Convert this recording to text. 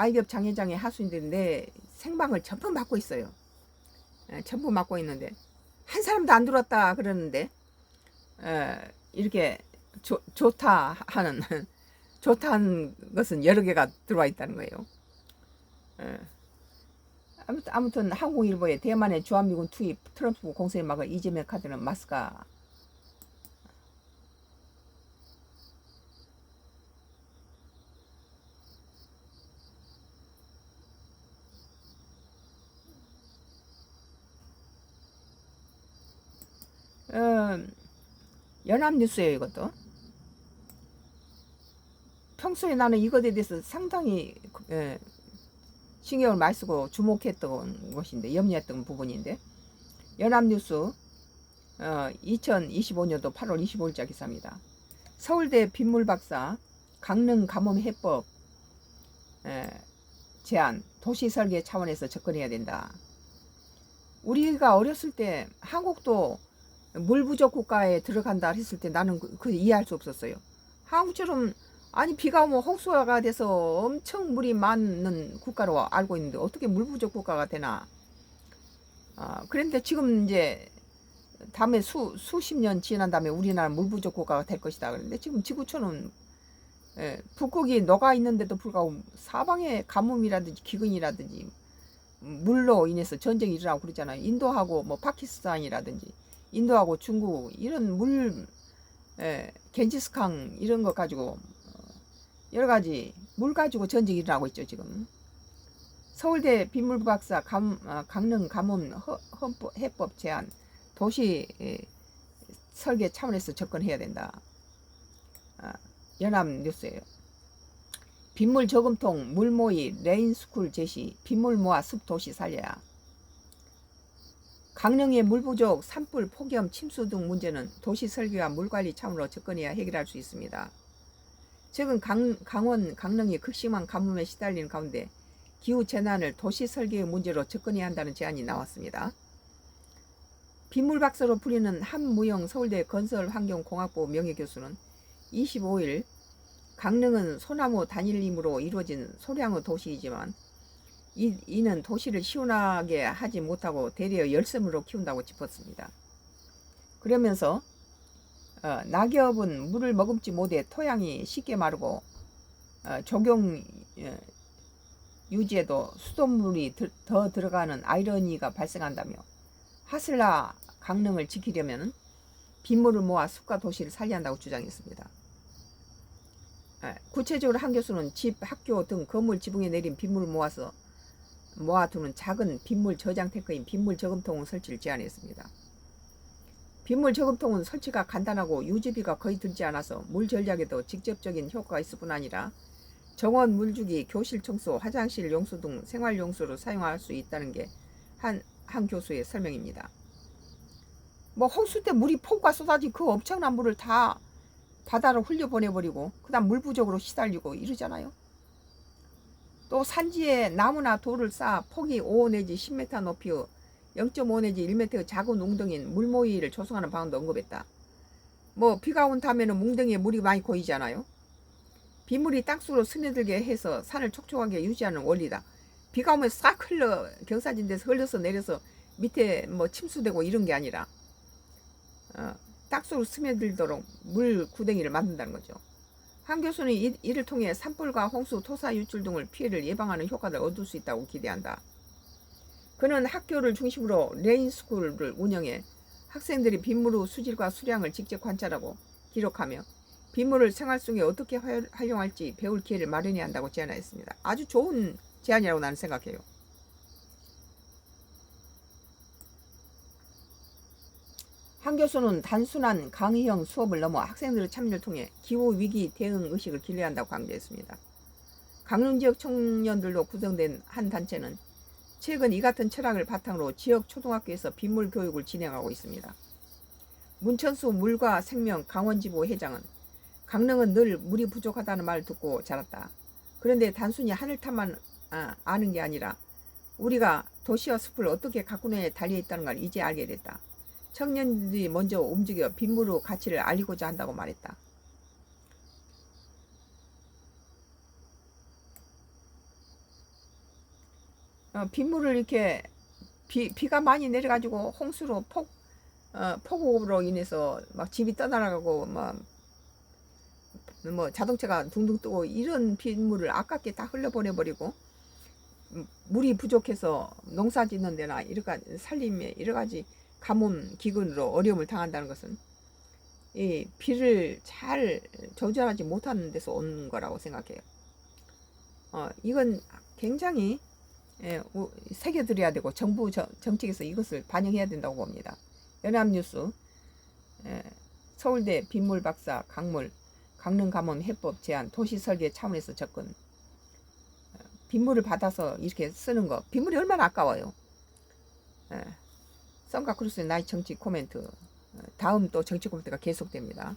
와이겹 장회장의 하수인들인데 생방을 전부 맡고 있어요. 예, 전부 맡고 있는데 한 사람도 안 들어왔다 그러는데 에, 이렇게 좋- 좋다 하는 좋다는 것은 여러 개가 들어와 있다는 거예요. 에. 아무튼, 아무튼 한국일보에 대만의 주한미군 투입 트럼프 공세를 막을 이재명 카드는 마스가 어, 연합뉴스예요 이것도 평소에 나는 이것에 대해서 상당히 예, 신경을 많이 쓰고 주목했던 것인데 염려했던 부분인데 연합뉴스 어, 2025년도 8월 25일자 기사입니다. 서울대 빗물 박사 강릉 가뭄 해법 에, 제안 도시 설계 차원에서 접근해야 된다. 우리가 어렸을 때 한국도 물 부족 국가에 들어간다 했을 때 나는 그, 그 이해할 수 없었어요. 한국처럼 아니 비가 오면 홍수가 돼서 엄청 물이 많은 국가로 알고 있는데 어떻게 물 부족 국가가 되나? 아, 그런데 지금 이제 다음에 수 수십 년 지난 다음에 우리나라 물 부족 국가가 될 것이다. 그런데 지금 지구촌은 예, 북극이 녹아 있는데도 불구하고 사방에 가뭄이라든지 기근이라든지 물로 인해서 전쟁이 일어나고 그러잖아요. 인도하고 뭐 파키스탄이라든지 인도하고 중국 이런 물 예, 겐지스강 이런 거 가지고 어, 여러 가지 물 가지고 전쟁이 일어나고 있죠 지금. 서울대 빗물 박사 감, 아, 강릉 허, 헌법, 해법 제안 도시 예, 설계 차원에서 접근해야 된다. 아, 연합뉴스예요. 빗물 저금통, 물모이, 레인스쿨 제시, 빗물 모아 숲도시 살려야. 강릉의 물 부족, 산불, 폭염, 침수 등 문제는 도시 설계와 물관리 차원으로 접근해야 해결할 수 있습니다. 최근 강, 강원, 강릉이 극심한 가뭄에 시달리는 가운데 기후 재난을 도시 설계의 문제로 접근해야 한다는 제안이 나왔습니다. 빗물 박사로 불리는 한무영 서울대 건설환경공학부 명예교수는 25일 강릉은 소나무 단일림으로 이루어진 소량의 도시이지만 이, 이는 도시를 시원하게 하지 못하고 대려 열섬으로 키운다고 짚었습니다. 그러면서 어, 낙엽은 물을 머금지 못해 토양이 쉽게 마르고 어, 적용 어, 유지에도 수돗물이 드- 더 들어가는 아이러니가 발생한다며 하슬라 강릉을 지키려면 빗물을 모아 숲과 도시를 살려야 한다고 주장했습니다. 에, 구체적으로 한 교수는 집, 학교 등 건물 지붕에 내린 빗물을 모아서 모아두는 작은 빗물 저장 탱크인 빗물 저금통 설치를 제안했습니다. 빗물 저금통은 설치가 간단하고 유지비가 거의 들지 않아서 물 전략에도 직접적인 효과가 있을 뿐 아니라 정원 물주기, 교실 청소, 화장실 용수 등 생활 용수로 사용할 수 있다는 게 한 한 교수의 설명입니다. 뭐 홍수 때 물이 폭우가 쏟아지 그 엄청난 물을 다 바다로 흘려 보내버리고 그다음 물 부족으로 시달리고 이러잖아요. 또 산지에 나무나 돌을 쌓아 폭이 5 내지 10m 높이의 0.5 내지 1m의 작은 웅덩이인 물모이를 조성하는 방안도 언급했다. 뭐 비가 온 다음에는 웅덩이에 물이 많이 고이잖아요. 빗물이 땅속으로 스며들게 해서 산을 촉촉하게 유지하는 원리다. 비가 오면 싹 흘러 경사진 데서 흘러서 내려서 밑에 뭐 침수되고 이런 게 아니라 어, 땅속으로 스며들도록 물 구덩이를 만든다는 거죠. 한 교수는 이, 이를 통해 산불과 홍수, 토사 유출 등을 피해를 예방하는 효과를 얻을 수 있다고 기대한다. 그는 학교를 중심으로 레인스쿨을 운영해 학생들이 빗물 후 수질과 수량을 직접 관찰하고 기록하며 빗물을 생활 속에 어떻게 활- 활용할지 배울 기회를 마련해야 한다고 제안하였습니다. 아주 좋은 제안이라고 나는 생각해요. 한 교수는 단순한 강의형 수업을 넘어 학생들의 참여를 통해 기후 위기 대응 의식을 길러야 한다고 강조했습니다. 강릉 지역 청년들로 구성된 한 단체는 최근 이 같은 철학을 바탕으로 지역 초등학교에서 빗물 교육을 진행하고 있습니다. 문천수 물과 생명 강원지부 회장은 강릉은 늘 물이 부족하다는 말을 듣고 자랐다. 그런데 단순히 하늘탑만 아, 아는 게 아니라 우리가 도시와 숲을 어떻게 가꾸느냐에 달려 있다는 걸 이제 알게 됐다. 청년들이 먼저 움직여 빗물의 가치를 알리고자 한다고 말했다. 어, 빗물을 이렇게 비, 비가 많이 내려가지고 홍수로 폭 어, 폭우로 인해서 막 집이 떠나가고 막 뭐 자동차가 둥둥 뜨고 이런 빗물을 아깝게 다 흘려보내 버리고 음, 물이 부족해서 농사 짓는 데나 이러 가 살림에 여러 가지 가뭄 기근으로 어려움을 당한다는 것은 이 비를 잘 조절하지 못하는 데서 온 거라고 생각해요. 어, 이건 굉장히 예, 우- 새겨드려야 되고 정부 정, 정책에서 이것을 반영해야 된다고 봅니다. 연합뉴스 예, 서울대 빗물 박사 강물 강릉 감원 해법 제안 도시 설계 차원에서 접근 어, 빗물을 받아서 이렇게 쓰는 거 빗물이 얼마나 아까워요. 예, 썬가 크루스의 나이 정치 코멘트 어, 다음 또 정치 코멘트가 계속됩니다.